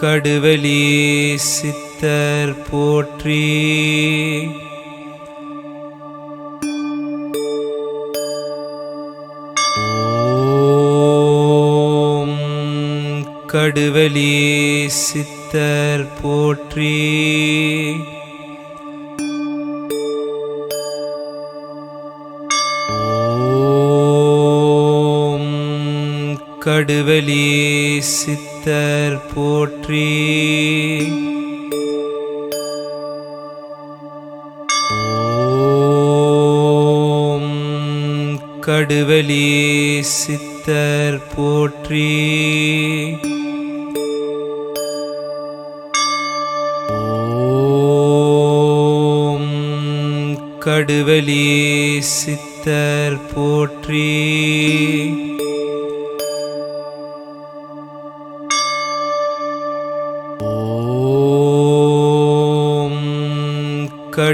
கடுவலி சித்தர் போற்றி. ஓம் கடுவலி சித்தர் போற்றி. ஓம் சித்த சித்தர் போற்றி. ஓம் கடுவலி சித்தர் போற்றி. ஓம் கடுவலி சித்தர் போற்றி.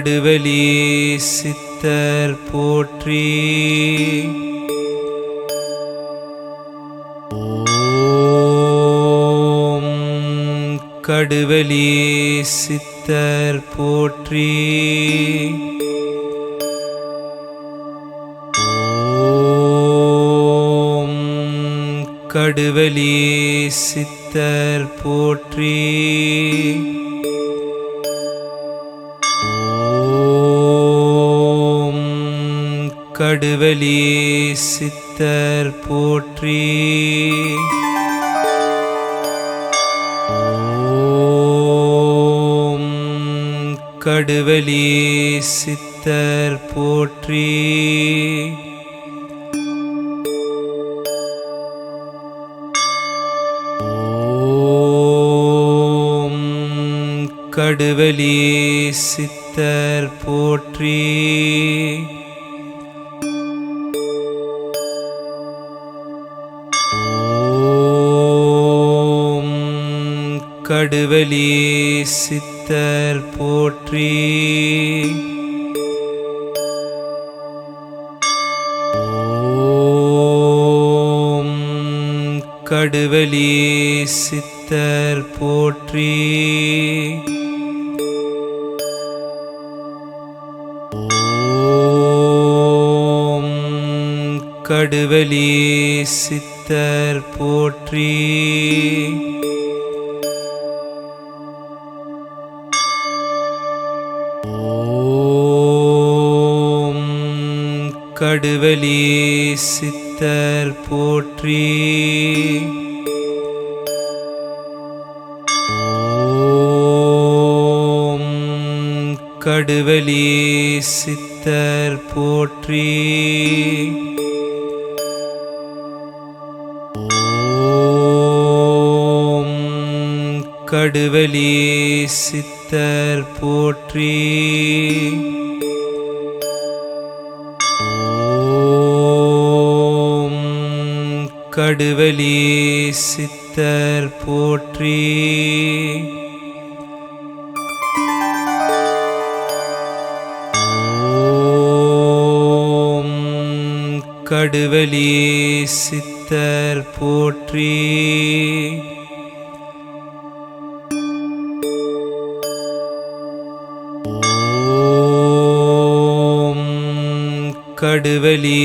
கடுவலி சித்தர் போற்றி. ஓம் கடுவலி சித்தர் போற்றி. ஓம் கடுவலி சித்தர் போற்றி. கடுவலி சித்தர் போற்றி. ஓம் கடுவலி சித்தர் போற்றி. ஓம் கடுவலி கடுவலி சித்தர் போற்றி. ஓம் கடுவலி சித்தர் போற்றி. ஓம் கடுவலி சித்தர் போற்றி. கடுவலி சித்தர் போற்றி. ஓம் கடுவலி சித்தர் போற்றி. ஓம் கடுவலி சித்தர் போற்றி. கடுவலி சித்தர் போற்றி. ஓம் கடுவலி சித்தர் போற்றி. ஓம் கடுவலி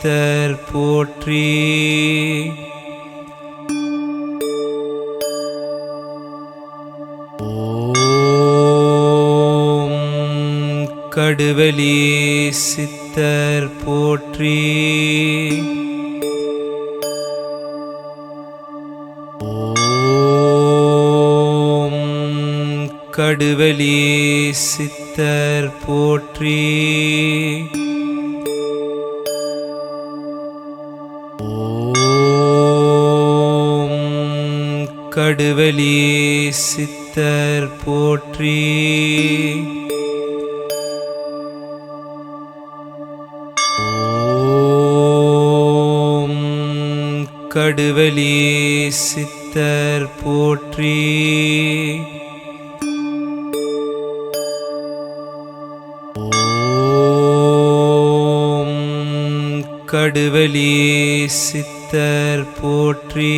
சித்தர் போற்றி. ஓம் கடுவலி சித்தர் போற்றி. ஓம் கடுவலி சித்தர் கடுவலி சித்தர் போற்றி. ஓம் கடுவலி சித்தர் போற்றி. ஓம் கடுவலி சித்தர் போற்றி.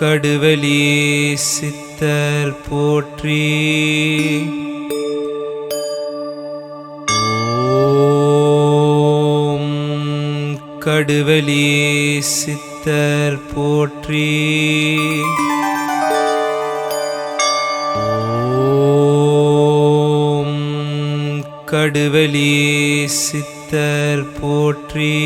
கடுவலி சித்தர் போற்றி. ஓம் கடுவலி சித்தர் போற்றி. ஓம் கடுவலி சித்தர் போற்றி.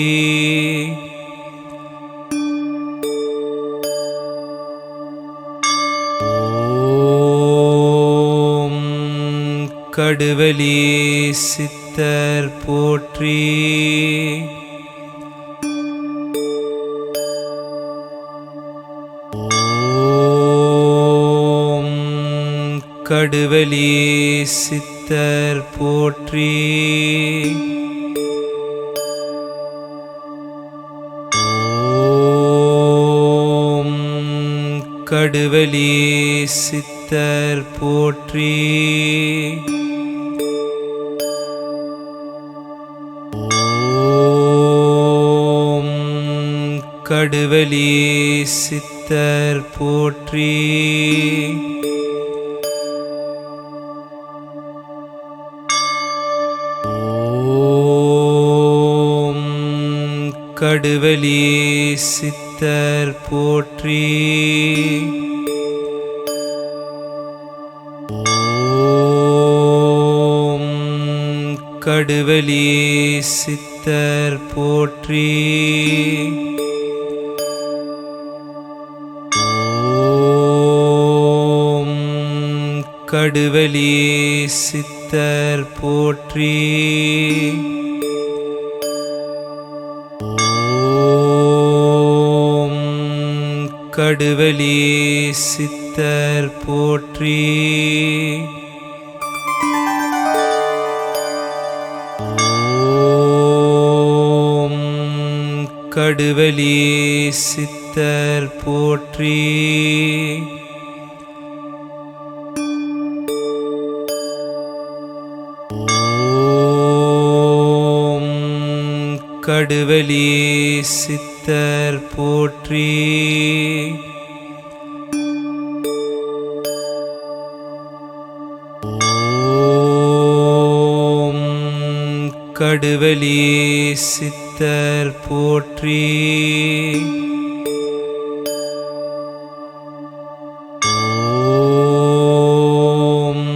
பாடுவலி சித்தர் போற்றி. ஓம் கடுவலியே சித்தர் போற்றி. ஓம் கடுவலியே சித்தர் போற்றி. கடுவலி சித்தர் போற்றி. ஓம் கடுவலி சித்தர் போற்றி. ஓம் கடுவலி சித்தர் போ போற்றி ஓம் கடுவலி சித்தர் போற்றி. ஓம் கடுவலி சித்தர் போற்றி. திருவழி சித்தர் போற்றி. கடுவலி சித்தர் போற்றி. கடுவலி சித்தர் போற்றி. ஓம்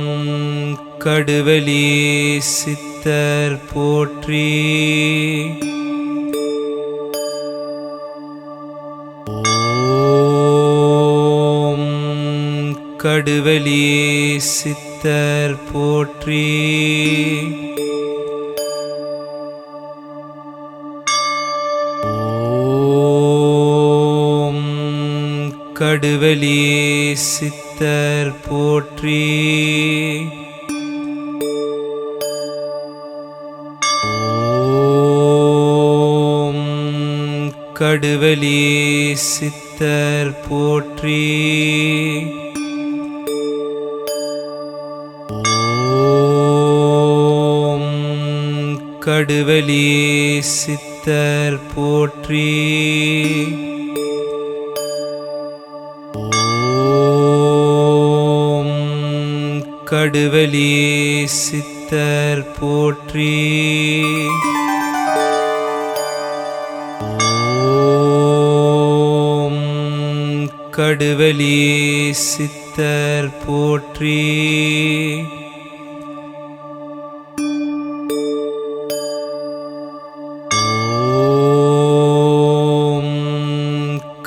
கடுவலி சித்தர் போற்றி. ஓம் கடுவலியே சித்தர் போற்றி. கடுவலியே சித்தர் போற்றி. ஓம் கடுவலியே சித்தர் போற்றி. ஓம் கடுவலியே சித்தர் போற்றி. நடுவலி சித்தர் போற்றி. ஓம் கடுவலியே சித்தர் போற்றி.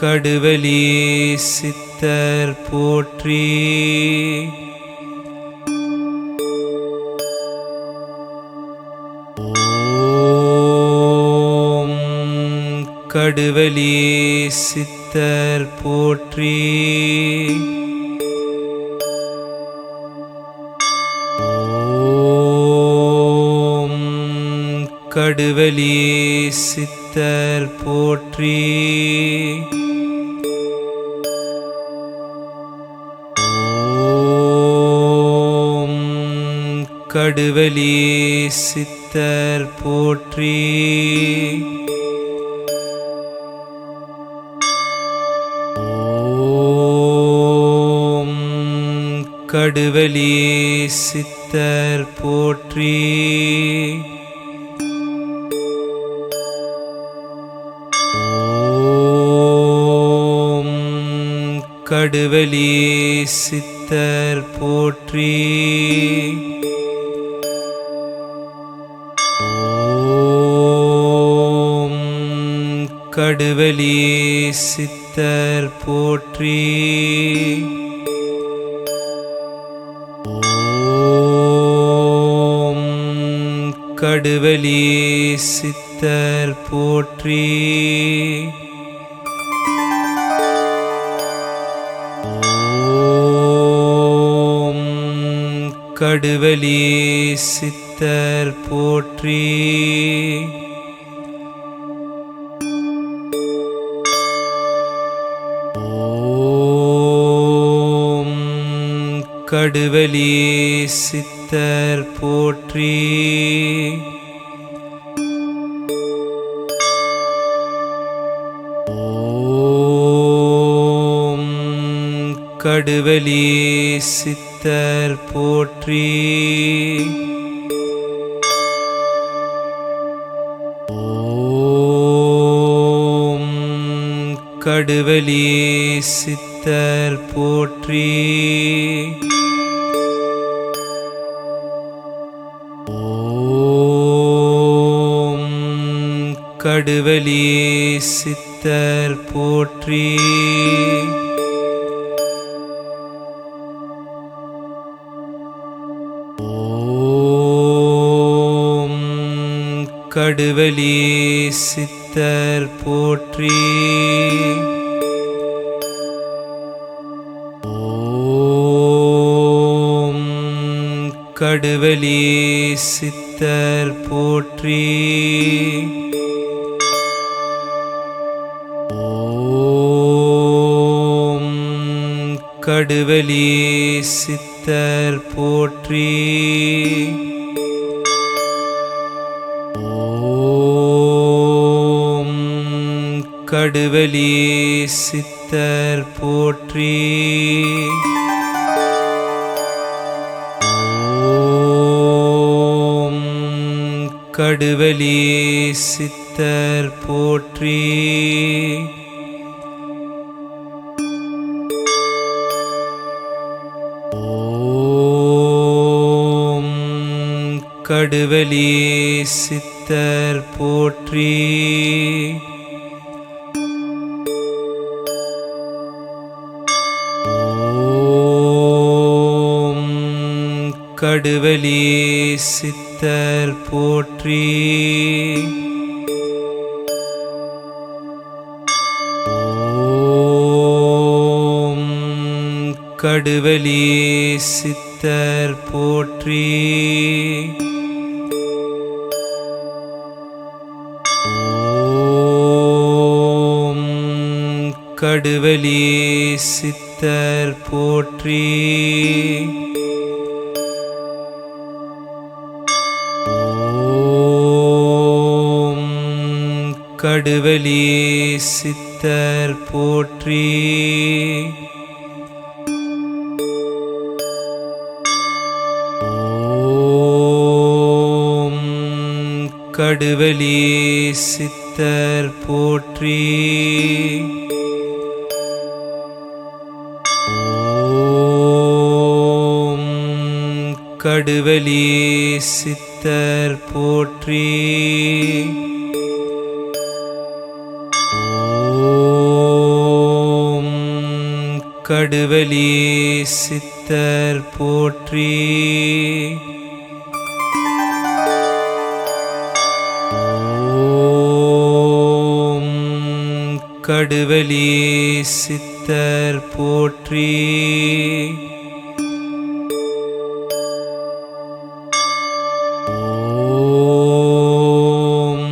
கடுவலி சித்தர் போற்றி. கடுவலி சித்தர் போற்றி. ஓம் கடுவலி சித்தர் போற்றி. ஓம் கடுவலி சித்தர் போற்றி. கடுவலியே சித்தர் போற்றி. ஓம் கடுவலியே சித்தர் போற்றி. ஓம் கடுவலியே சித்தர் போற்றி. கடுவலியே சித்தர் போற்றி. ஓம் கடுவலியே சித்தர் போற்றி. கடுவலி சித்தர் போற்றி. கடுவலியே சித்தர் போற்றி. ஓம் கடுவலி சித்தர் போற்றி. ஓம் கடுவலி சித்தர் போற்றி. கடுவலியே சித்தர் போற்றி. ஓம் கடுவலியே சித்தர் போற்றி. ஓம் கடுவலியே சித்தர் போற்றி. கடுவலியே சித்தர் போற்றி. ஓம் கடுவலியே சித்தர் போற்றி. ஓம் கடுவலியே சித்தர் போற்றி. கடுவலி சித்தர் போற்றி. ஓம் கடுவலி சித்தர் போற்றி. ஓம் கடுவலியே சித்தர் போற்றி. கடுவலியே சித்தர் போற்றி. ஓம் கடுவலியே சித்தர் போற்றி. ஓம் கடுவலியே சித்தர் போற்றி. நடுவலி சித்தர் போற்றி. ஓம் கடுவலியே சித்தர் போற்றி. ஓம்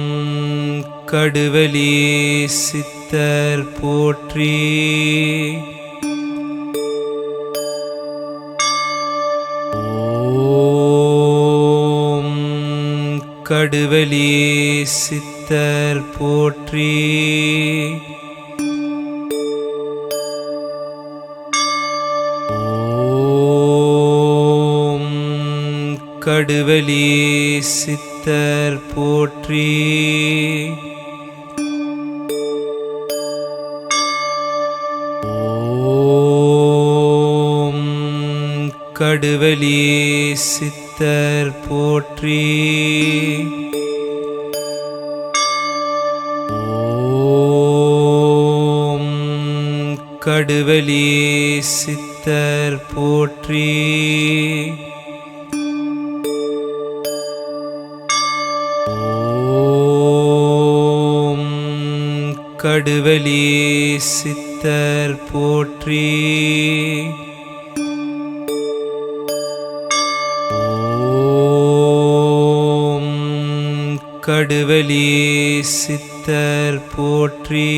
கடுவலியே சித்தர் போற்றி. கடுவலியே சித்தர் போற்றி. கடுவலி சித்தர் போற்றி. ஓம் கடுவலி சித்தர் போற்றி. ஓம் கடுவலி சித்தர் போற்றி. ஓம் கடுவலி சித்தர் போற்றி. கடுவலி சித்தர் போற்றி.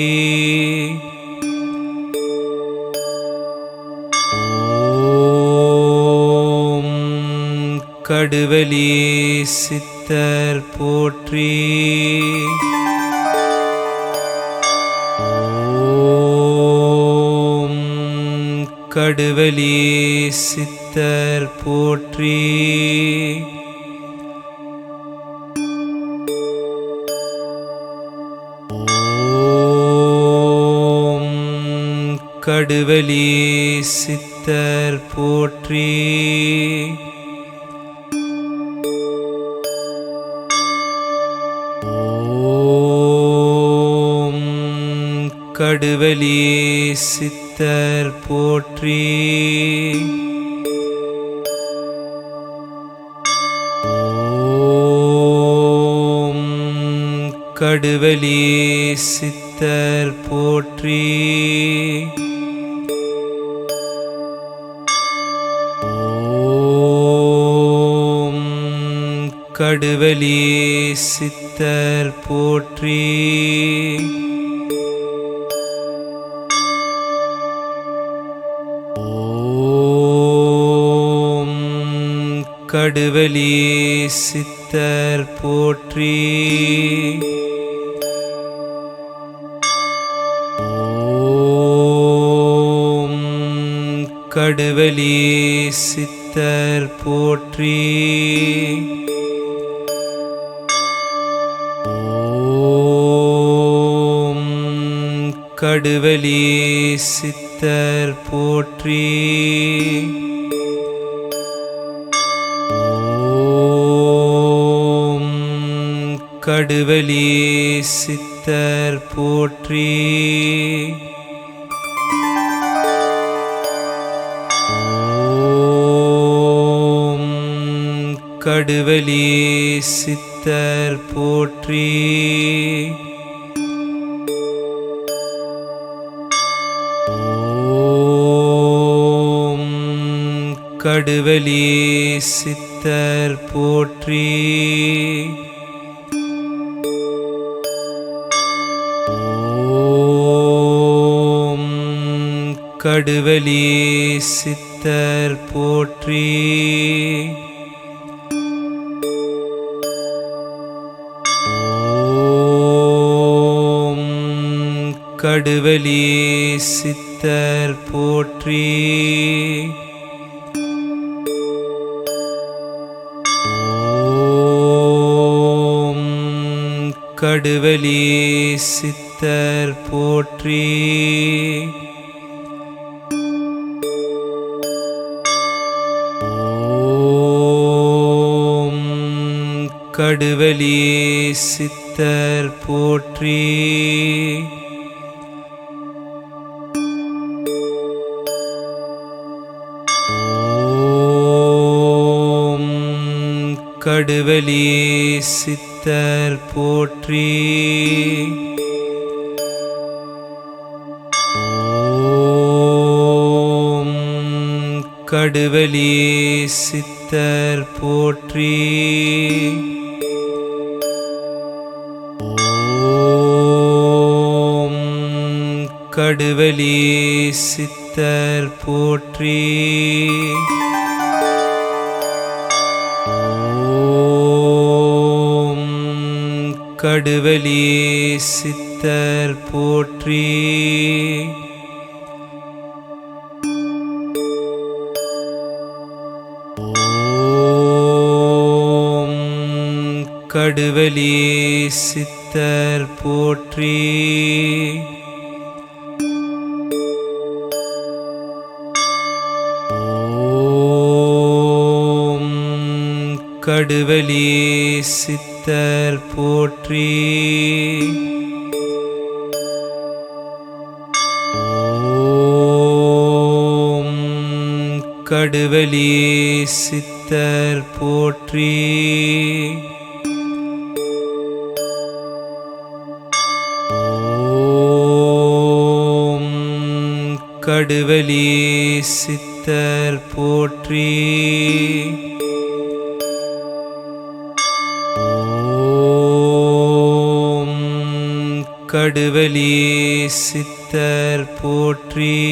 ஓம் கடுவலி சித்தர் போற்றி. ஓம் கடுவலி சித்தர் போற்றி. கடுவலியே சித்தர் போற்றி. ஓம் கடுவலியே சித்தர் போற்றி. ஓம் கடுவலியே சித்தர் போற்றி. நடுவலி சித்தர் போற்றி. ஓம் கடுவலியே சித்தர் போற்றி. ஓம் கடுவலி சித்தர் போற்றி. கடுவலியே சித்தர் போற்றி. ஓம் கடுவலியே சித்தர் போற்றி. ஓம் கடுவலி சித்தர் போற்றி. ஓம் கடுவலி சித்தர் போற்றி. ஓம் கடுவலியே சித்தர் போற்றி. நடுவழி சித்தர் போற்றி. ஓம் கடுவழி சித்தர் போற்றி. கடுவலி சித்த சித்தர் போற்றி. ஓம் கடுவலி சித்தர் போற்றி. ஓம் கடுவலி சித்தர் போற்றி. கடுவலி சித்தர் போற்றி. ஓம் கடுவலி சித்தர் போற்றி. கடுவலி சித்தர் போற்றி. ஓம் கடுவலி சித்தர் போற்றி. ஓம் கடுவலியே சித்தர் போற்றி.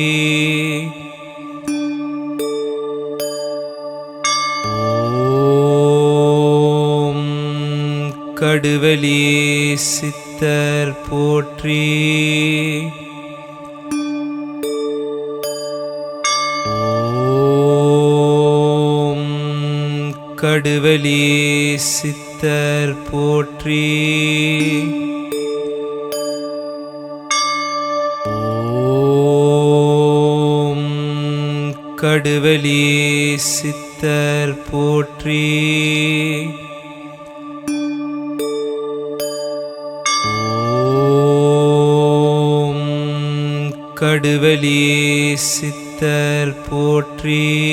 கடுவலி சித்தர் போற்றி. ஓம் கடுவலி சித்தர் போற்றி. ஓம் கடுவலியே சித்தர் போற்றி.